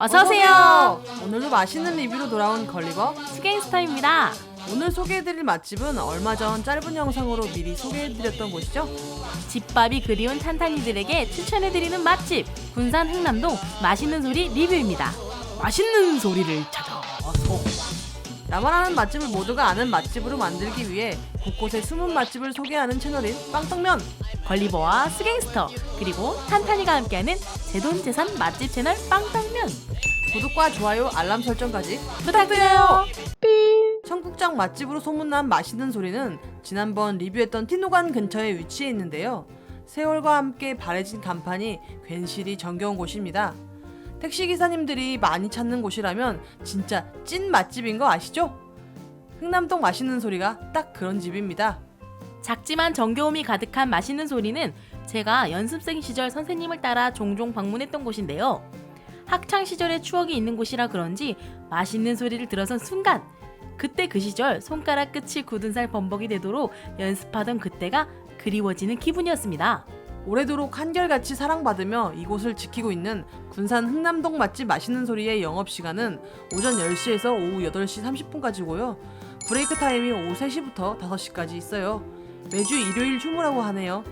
어서오세요. 오늘도 맛있는 리뷰로 돌아온 걸리버. 스갱스터입니다. 오늘 소개해드릴 맛집은 얼마 전 짧은 영상으로 미리 소개해드렸던 곳이죠. 집밥이 그리운 탄탄이들에게 추천해드리는 맛집 군산 흥남동 맛있는 소리 리뷰입니다. 맛있는 소리를 찾아서 나만 아는 맛집을 모두가 아는 맛집으로 만들기 위해 곳곳에 숨은 맛집을 소개하는 채널인 빵떡면. 걸리버와 스갱스터 그리고 탄탄이가 함께하는 제돈제산 맛집 채널 빵떡 면 구독과 좋아요, 알람 설정까지 부탁드려요. 청국장 맛집으로 소문난 맛있는 소리는 지난번 리뷰했던 티노관 근처에 위치해 있는데요. 세월과 함께 바래진 간판이 괜시리 정겨운 곳입니다. 택시 기사님들이 많이 찾는 곳이라면 진짜 찐 맛집인 거 아시죠? 흥남동 맛있는 소리가 딱 그런 집입니다. 작지만 정겨움이 가득한 맛있는 소리는 제가 연습생 시절 선생님을 따라 종종 방문했던 곳인데요. 학창 시절의 추억이 있는 곳이라 그런지 맛있는 소리를 들어선 순간 그때 그 시절 손가락 끝이 굳은 살 범벅이 되도록 연습하던 그때가 그리워지는 기분이었습니다. 오래도록 한결같이 사랑받으며 이곳을 지키고 있는 군산 흥남동 맛집 맛있는 소리의 영업시간은 오전 10시에서 오후 8시 30분까지고요. 브레이크 타임이 오후 3시부터 5시까지 있어요. 매주 일요일 휴무라고 하네요.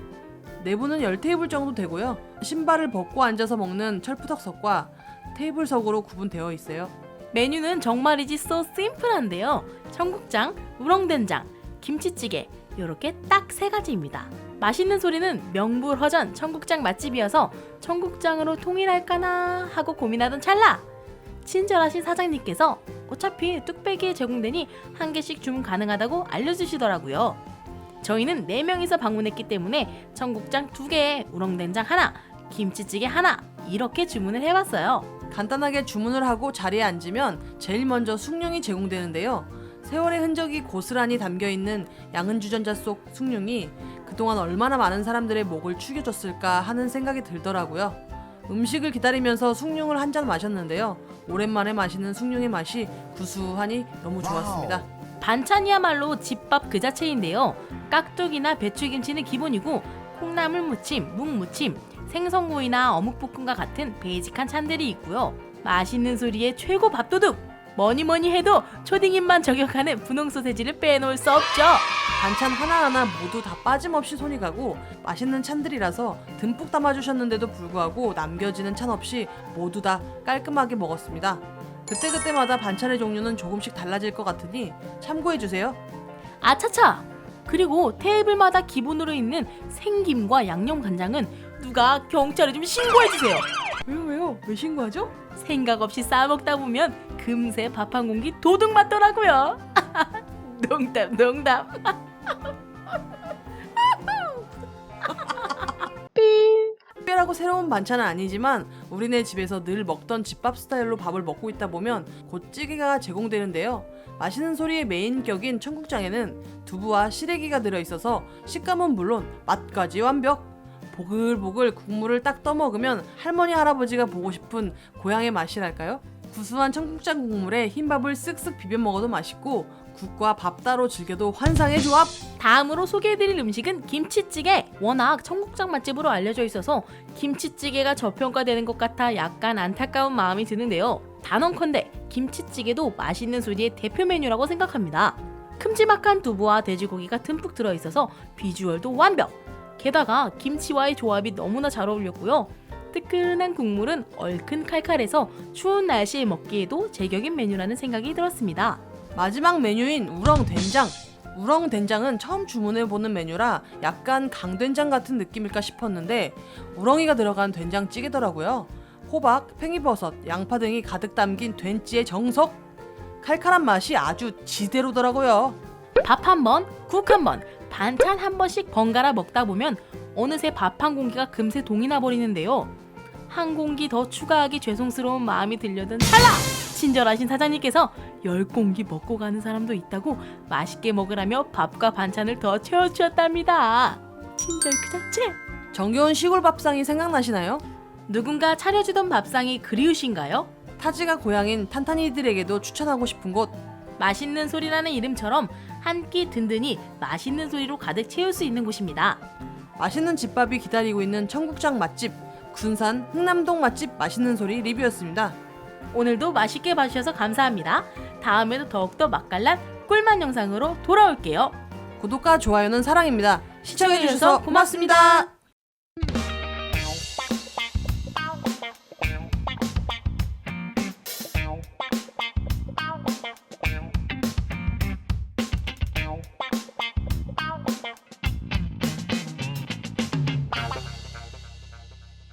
내부는 10테이블 정도 되고요. 신발을 벗고 앉아서 먹는 철푸덕석과 테이블석으로 구분되어 있어요. 메뉴는 정말이지 소 심플한데요. 청국장, 우렁된장, 김치찌개 이렇게 딱 세 가지입니다. 맛있는 소리는 명불허전 청국장 맛집이어서 청국장으로 통일할까나 하고 고민하던 찰나 친절하신 사장님께서 어차피 뚝배기에 제공되니 한 개씩 주문 가능하다고 알려주시더라고요. 저희는 4명이서 방문했기 때문에 청국장 2개, 우렁된장 하나, 김치찌개 하나 이렇게 주문을 해봤어요. 간단하게 주문을 하고 자리에 앉으면 제일 먼저 숭늉이 제공되는데요. 세월의 흔적이 고스란히 담겨 있는 양은 주전자 속 숭늉이 그동안 얼마나 많은 사람들의 목을 축여줬을까 하는 생각이 들더라고요. 음식을 기다리면서 숭늉을 한 잔 마셨는데요. 오랜만에 마시는 숭늉의 맛이 구수하니 너무 좋았습니다. 반찬이야말로 집밥 그 자체인데요. 깍두기나 배추김치는 기본이고 콩나물 무침, 묵 무침, 생선구이나 어묵볶음과 같은 베이직한 찬들이 있고요. 맛있는 소리에 최고 밥도둑! 뭐니 뭐니 해도 초딩인만 저격하는 분홍 소세지를 빼놓을 수 없죠. 반찬 하나하나 모두 다 빠짐없이 손이 가고 맛있는 찬들이라서 듬뿍 담아주셨는데도 불구하고 남겨지는 찬 없이 모두 다 깔끔하게 먹었습니다. 그때그때마다 반찬의 종류는 조금씩 달라질 것 같으니 참고해주세요. 아차차! 그리고 테이블마다 기본으로 있는 생김과 양념 간장은 누가 경찰에 좀 신고해주세요. 왜요 왜요? 왜 신고하죠? 생각 없이 싸먹다 보면 금세 밥 한 공기 도둑 맞더라고요. 농담 농담. 특별하고 새로운 반찬은 아니지만 우리네 집에서 늘 먹던 집밥 스타일로 밥을 먹고 있다 보면 곧 찌개가 제공되는데요. 맛있는 소리의 메인 격인 청국장에는 두부와 시래기가 들어있어서 식감은 물론 맛까지 완벽. 보글보글 국물을 딱 떠먹으면 할머니 할아버지가 보고 싶은 고향의 맛이랄까요? 구수한 청국장 국물에 흰밥을 쓱쓱 비벼 먹어도 맛있고 국과 밥 따로 즐겨도 환상의 조합. 다음으로 소개해드릴 음식은 김치찌개. 워낙 청국장 맛집으로 알려져 있어서 김치찌개가 저평가되는 것 같아 약간 안타까운 마음이 드는데요. 단언컨대 김치찌개도 맛있는 소리의 대표 메뉴라고 생각합니다. 큼지막한 두부와 돼지고기가 듬뿍 들어있어서 비주얼도 완벽. 게다가 김치와의 조합이 너무나 잘 어울렸고요. 뜨끈한 국물은 얼큰 칼칼해서 추운 날씨에 먹기에도 제격인 메뉴라는 생각이 들었습니다. 마지막 메뉴인 우렁 된장. 우렁 된장은 처음 주문해 보는 메뉴라 약간 강된장 같은 느낌일까 싶었는데 우렁이가 들어간 된장찌개더라고요. 호박, 팽이버섯, 양파 등이 가득 담긴 된찌의 정석. 칼칼한 맛이 아주 지대로더라고요. 밥 한 번, 국 한 번, 반찬 한 번씩 번갈아 먹다 보면 어느새 밥 한 공기가 금세 동이 나 버리는데요. 한 공기 더 추가하기 죄송스러운 마음이 들려든 찰나! 친절하신 사장님께서 열 공기 먹고 가는 사람도 있다고 맛있게 먹으라며 밥과 반찬을 더 채워주셨답니다. 친절 그 자체! 정겨운 시골 밥상이 생각나시나요? 누군가 차려주던 밥상이 그리우신가요? 타지가 고향인 탄탄이들에게도 추천하고 싶은 곳 맛있는 소리라는 이름처럼 한 끼 든든히 맛있는 소리로 가득 채울 수 있는 곳입니다. 맛있는 집밥이 기다리고 있는 청국장 맛집 군산 흥남동 맛집 맛있는 소리 리뷰였습니다. 오늘도 맛있게 봐주셔서 감사합니다. 다음에도 더욱더 맛깔난 꿀맛 영상으로 돌아올게요. 구독과 좋아요는 사랑입니다. 시청해주셔서 고맙습니다.